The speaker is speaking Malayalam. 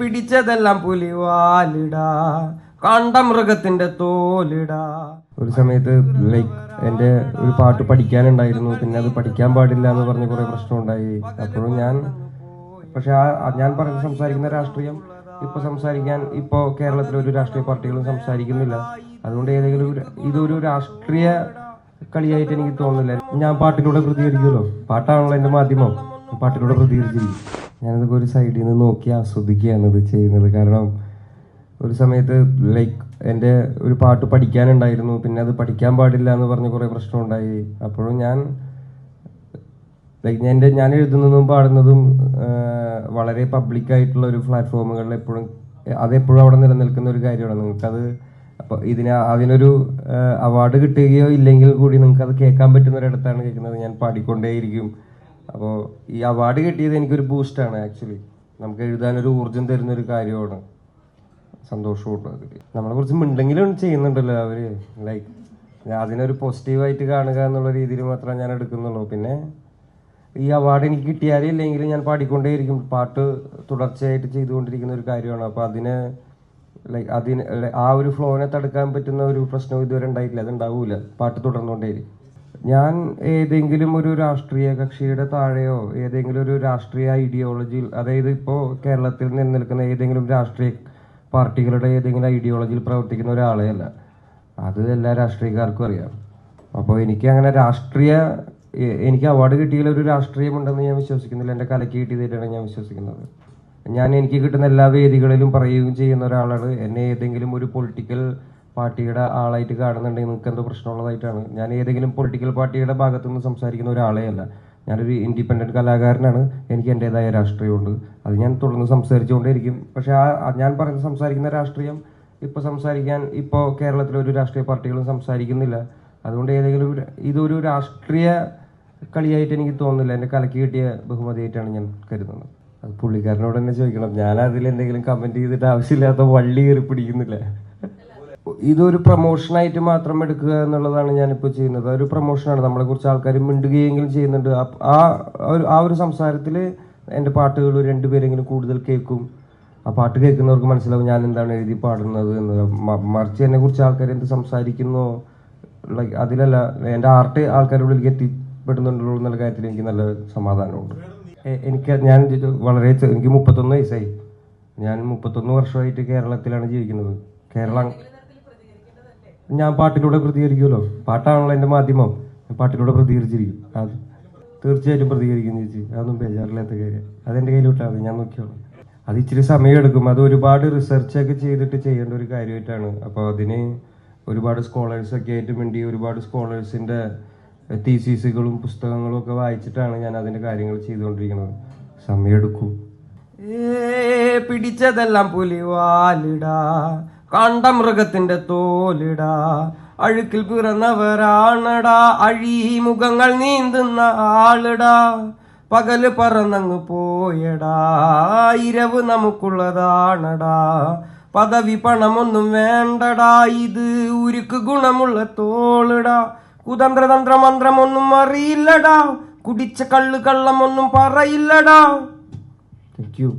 പിടിച്ചതെല്ലാം പുലിവാലിടാ. കണ്ട മൃഗത്തിന്റെ തോലിടാ. ഒരു സമയത്ത് ലൈക്ക് എന്റെ ഒരു പാട്ട് പഠിക്കാനുണ്ടായിരുന്നു. പിന്നെ അത് പഠിക്കാൻ പാടില്ല എന്ന് പറഞ്ഞ കുറെ പ്രശ്നമുണ്ടായി. അപ്പോഴും ഞാൻ പക്ഷെ ആ ഞാൻ പറഞ്ഞ് സംസാരിക്കുന്ന രാഷ്ട്രീയം ഇപ്പൊ സംസാരിക്കാൻ ഇപ്പോ കേരളത്തിലെ ഒരു രാഷ്ട്രീയ പാർട്ടികളും സംസാരിക്കുന്നില്ല. അതുകൊണ്ട് ഏതെങ്കിലും ഇതൊരു രാഷ്ട്രീയ കളിയായിട്ട് എനിക്ക് തോന്നുന്നില്ല. ഞാൻ പാട്ടിലൂടെ പ്രതികരിക്കുമല്ലോ? പാട്ടാണല്ലോ എന്റെ മാധ്യമം. പാട്ടിലൂടെ പ്രതികരിച്ചിരിക്കും. ഞാനതൊക്കെ ഒരു സൈഡിൽ നിന്ന് നോക്കി ആസ്വദിക്കുകയാണ് ഇത് ചെയ്യുന്നത്. കാരണം ഒരു സമയത്ത് ലൈക്ക് എന്റെ ഒരു പാട്ട് പഠിക്കാനുണ്ടായിരുന്നു. പിന്നെ അത് പഠിക്കാൻ പാടില്ല എന്ന് പറഞ്ഞ് കുറേ പ്രശ്നമുണ്ടായി. അപ്പോഴും ഞാൻ ലൈക്ക് ഞാൻ എന്റെ ഞാൻ എഴുതുന്നതും പാടുന്നതും വളരെ പബ്ലിക്കായിട്ടുള്ള ഒരു പ്ലാറ്റ്ഫോമുകളിൽ എപ്പോഴും അതെപ്പോഴും അവിടെ നിലനിൽക്കുന്ന ഒരു കാര്യമാണ്. നിങ്ങൾക്കത് അപ്പോൾ ഇതിന് അതിനൊരു അവാർഡ് കിട്ടുകയോ ഇല്ലെങ്കിൽ കൂടി നിങ്ങൾക്കത് കേൾക്കാൻ പറ്റുന്ന ഒരിടത്താണ് കേൾക്കുന്നത്. ഞാൻ പാടിക്കൊണ്ടേയിരിക്കും. അപ്പോൾ ഈ അവാർഡ് കിട്ടിയത് എനിക്കൊരു ബൂസ്റ്റാണ് ആക്ച്വലി നമുക്ക് എഴുതാനൊരു ഊർജം തരുന്ന ഒരു കാര്യമാണ് സന്തോഷമുണ്ട് അതിൽ നമ്മളെ കുറിച്ച് മിണ്ടെങ്കിലും ചെയ്യുന്നുണ്ടല്ലോ അവർ. ലൈക്ക് അതിനൊരു പോസിറ്റീവായിട്ട് കാണുക എന്നുള്ള രീതിയിൽ മാത്രമേ ഞാൻ എടുക്കുന്നുള്ളൂ. പിന്നെ ഈ അവാർഡ് എനിക്ക് കിട്ടിയാലേ ഇല്ലെങ്കിൽ ഞാൻ പാടിക്കൊണ്ടേയിരിക്കും. പാട്ട് തുടർച്ചയായിട്ട് ചെയ്തുകൊണ്ടിരിക്കുന്ന ഒരു കാര്യമാണ്. അപ്പോൾ അതിന് ലൈക്ക് അതിന് ആ ഒരു ഫ്ലോനെ തടുക്കാൻ പറ്റുന്ന ഒരു പ്രശ്നവും ഇതുവരെ ഉണ്ടായിട്ടില്ല. അത് പാട്ട് തുടർന്നുകൊണ്ടേയിരിക്കും. ഞാൻ ഏതെങ്കിലും ഒരു രാഷ്ട്രീയ കക്ഷിയുടെ താഴെയോ ഏതെങ്കിലും ഒരു രാഷ്ട്രീയ ഐഡിയോളജിയിൽ അതായത് ഇപ്പോൾ കേരളത്തിൽ നിലനിൽക്കുന്ന ഏതെങ്കിലും രാഷ്ട്രീയ പാർട്ടികളുടെ ഏതെങ്കിലും ഐഡിയോളജിയിൽ പ്രവർത്തിക്കുന്ന ഒരാളെയല്ല. അത് എല്ലാ രാഷ്ട്രീയക്കാർക്കും അറിയാം. അപ്പോൾ എനിക്ക് അങ്ങനെ രാഷ്ട്രീയ എനിക്ക് അവാർഡ് കിട്ടിയതിൽ ഒരു രാഷ്ട്രീയമുണ്ടെന്ന് ഞാൻ വിശ്വസിക്കുന്നില്ല. എന്റെ കലയ്ക്ക് കിട്ടിയതായിട്ടാണ് ഞാൻ വിശ്വസിക്കുന്നത്. ഞാൻ എനിക്ക് കിട്ടുന്ന എല്ലാ വേദികളിലും പറയുകയും ചെയ്യുന്ന ഒരാളാണ്. എന്നെ ഏതെങ്കിലും ഒരു പൊളിറ്റിക്കൽ പാർട്ടിയുടെ ആളായിട്ട് കാണുന്നുണ്ടെങ്കിൽ നിങ്ങൾക്ക് എന്തോ പ്രശ്നമുള്ളതായിട്ടാണ്. ഞാൻ ഏതെങ്കിലും പൊളിറ്റിക്കൽ പാർട്ടിയുടെ ഭാഗത്തു നിന്ന് സംസാരിക്കുന്ന ഒരാളേ അല്ല. ഞാനൊരു ഇൻഡിപെൻഡന്റ് കലാകാരനാണ്. എനിക്ക് എന്റെതായ രാഷ്ട്രീയമുണ്ട്. അത് ഞാൻ തുടർന്ന് സംസാരിച്ചുകൊണ്ടേയിരിക്കും. പക്ഷേ ആ ഞാൻ പറഞ്ഞ് സംസാരിക്കുന്ന രാഷ്ട്രീയം ഇപ്പോൾ സംസാരിക്കാൻ ഇപ്പോൾ കേരളത്തിലെ ഒരു രാഷ്ട്രീയ പാർട്ടികളും സംസാരിക്കുന്നില്ല. അതുകൊണ്ട് ഏതെങ്കിലും ഇതൊരു രാഷ്ട്രീയ കളിയായിട്ട് എനിക്ക് തോന്നുന്നില്ല. എന്റെ കലയ്ക്ക് കിട്ടിയ ബഹുമതിയായിട്ടാണ് ഞാൻ കരുതുന്നത്. അത് പുള്ളിക്കാരനോട് തന്നെ ചോദിക്കണം. ഞാൻ അതിൽ എന്തെങ്കിലും കമന്റ് ചെയ്തിട്ട് ആവശ്യമില്ലാത്ത വള്ളി കയറി പിടിക്കുന്നില്ല. ഇതൊരു പ്രൊമോഷനായിട്ട് മാത്രം എടുക്കുക എന്നുള്ളതാണ് ഞാനിപ്പോൾ ചെയ്യുന്നത്. ഒരു പ്രൊമോഷനാണ് നമ്മളെക്കുറിച്ച് ആൾക്കാർ മിണ്ടുകയെങ്കിലും ചെയ്യുന്നുണ്ട്. ആ ഒരു ആ ഒരു സംസാരത്തിൽ എന്റെ പാട്ടുകൾ രണ്ടുപേരെങ്കിലും കൂടുതൽ കേൾക്കും. ആ പാട്ട് കേൾക്കുന്നവർക്ക് മനസ്സിലാവും ഞാൻ എന്താണ് എഴുതി പാടുന്നത് എന്ന്. മറിച്ച് എന്നെ കുറിച്ച് ആൾക്കാർ എന്ത് സംസാരിക്കുന്നു? ലൈക്ക് അതിലല്ല എന്റെ ആർട്ട് ആൾക്കാരുടെ ഉള്ളിലേക്ക് എത്തിപ്പെടുന്നുണ്ടല്ലോ എന്നുള്ള കാര്യത്തിൽ എനിക്ക് നല്ല സമാധാനമുണ്ട്. എനിക്ക് ഞാൻ വളരെ എനിക്ക് മുപ്പത്തൊന്ന് വയസ്സായി. ഞാൻ മുപ്പത്തൊന്ന് വർഷമായിട്ട് കേരളത്തിലാണ് ജീവിക്കുന്നത്. കേരളം ഞാൻ പാട്ടിലൂടെ പ്രതികരിക്കുമല്ലോ. പാട്ടാണല്ലോ എന്റെ മാധ്യമം. ഞാൻ പാട്ടിലൂടെ പ്രതികരിച്ചിരിക്കും. അത് തീർച്ചയായിട്ടും പ്രതികരിക്കും ചേച്ചി. അതൊന്നും ബേജാറില്ലാത്ത കാര്യം. അതെന്റെ കയ്യിൽ വിട്ടാൽ മതി ഞാൻ നോക്കിയോളാം അത് ഇച്ചിരി സമയമെടുക്കും അത് ഒരുപാട് റിസർച്ചൊക്കെ ചെയ്തിട്ട് ചെയ്യേണ്ട ഒരു കാര്യമായിട്ടാണ്. അപ്പോൾ അതിന് ഒരുപാട് സ്കോളേഴ്സ് ഒക്കെ ആയിട്ട് വേണ്ടി ഒരുപാട് സ്കോളേഴ്സിന്റെ തീസീസുകളും പുസ്തകങ്ങളും ഒക്കെ വായിച്ചിട്ടാണ് ഞാൻ അതിന്റെ കാര്യങ്ങൾ ചെയ്തുകൊണ്ടിരിക്കുന്നത്. സമയമെടുക്കും പിടിച്ചതെല്ലാം പുലിവാലിടാ. കണ്ട മൃഗത്തിന്റെ തോലിടാ. അഴുക്കിൽ പിറന്നവരാണടാ. അഴിമുഖങ്ങൾ നീന്തുന്ന ആളിടാ. പകൽ പറന്നങ്ങ് പോയടാ. ഇരവ് നമുക്കുള്ളതാണടാ. പദവി പണമൊന്നും വേണ്ടടാ. ഇത് ഉരുക്ക് ഗുണമുള്ള തോളിടാ. കുതന്ത്രതന്ത്ര മന്ത്രമൊന്നും അറിയില്ലടാ. കുടിച്ച കള്ളു കള്ളമൊന്നും പറയില്ലടാ. Thank you